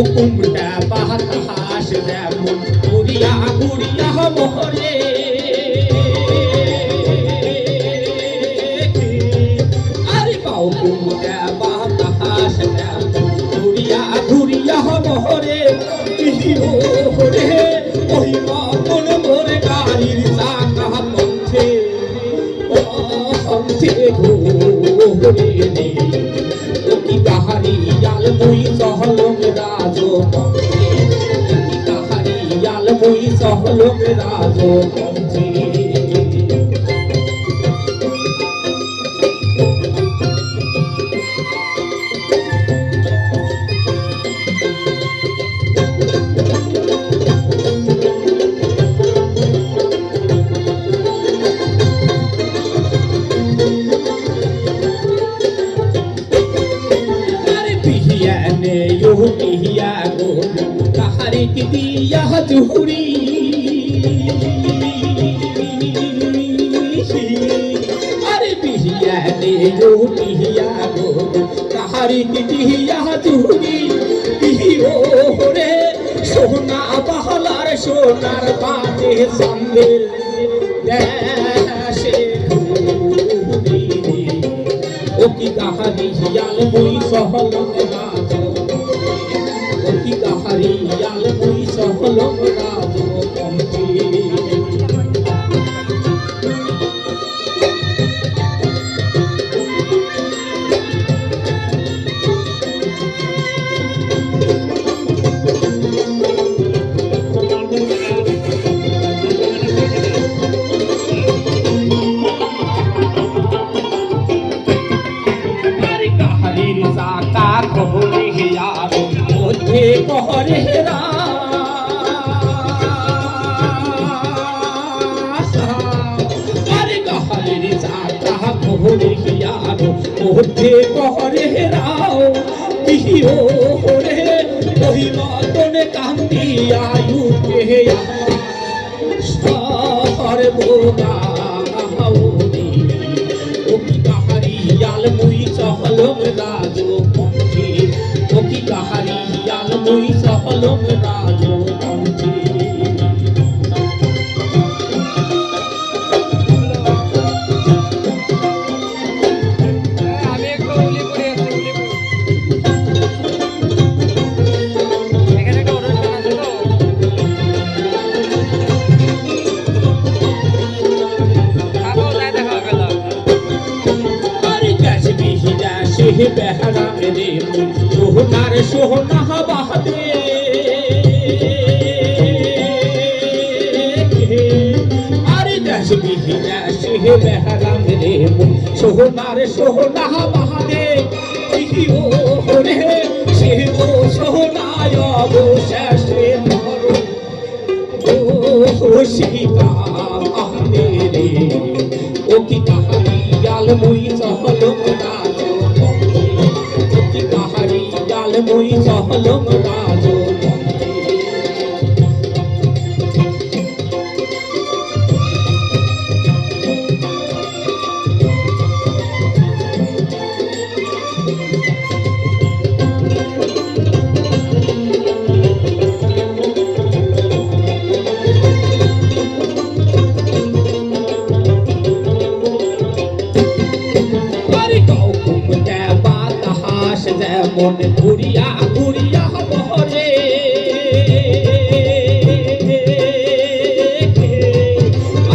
মুকুটটা বাহাত হাস যেমন ঘুরিয়া ঘুরিয়া মোহরে। আরে বাউকুমটা বাহাত হাস যেমন ঘুরিয়া ঘুরিয়া মোহরে। ওহি মা দিয়া গো তাহারে কি দিয়া জুহুরি তাহারি পিটিহিয়া তুমি পিহিব রে সোনা পাহলার সোনার পাতে সন্দেহ দেশে ও কি তাহারি হিয়াল বই সহলা আরে কাহারির সাকা কোহরে হিয়ার মধ্যে কোহরে রাও বিহিও রে ওই মতনে কান্দিয়া ইউকে সর বোগা হাউরি ও কি কাহারি ইয়াল মুই সহলম রাজ বিহি যাসে বেহারা রে সোহনা বাহাদে আরে গ্যাস বিহি যাসে বেহারা রে সোহনার সোহনা বাহাদে ইহি ও রে সে ও সোহনায় অবশেষে মরো। ও সীতা আহনে রে, ও কি কি যেমন ঘুরিয়া ঘুরিয়া বহরে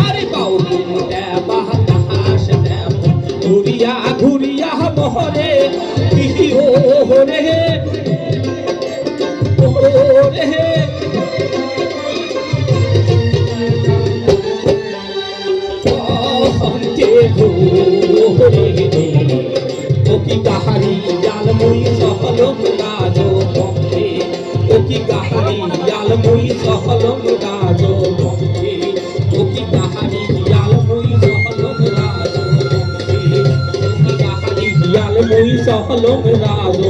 আরে কাউ কুম দেবা, তাহাস যেমন ঘুরিয়া ঘুরিয়া বহরে ও রে। ও রে। কি কাহানি? ইয়াল মুই সহলম রাজ পথে ও কি কাহানি? ইয়াল মুই সহলম রাজ পথে ও কি কাহানি? ইয়াল মুই সহলম রাজ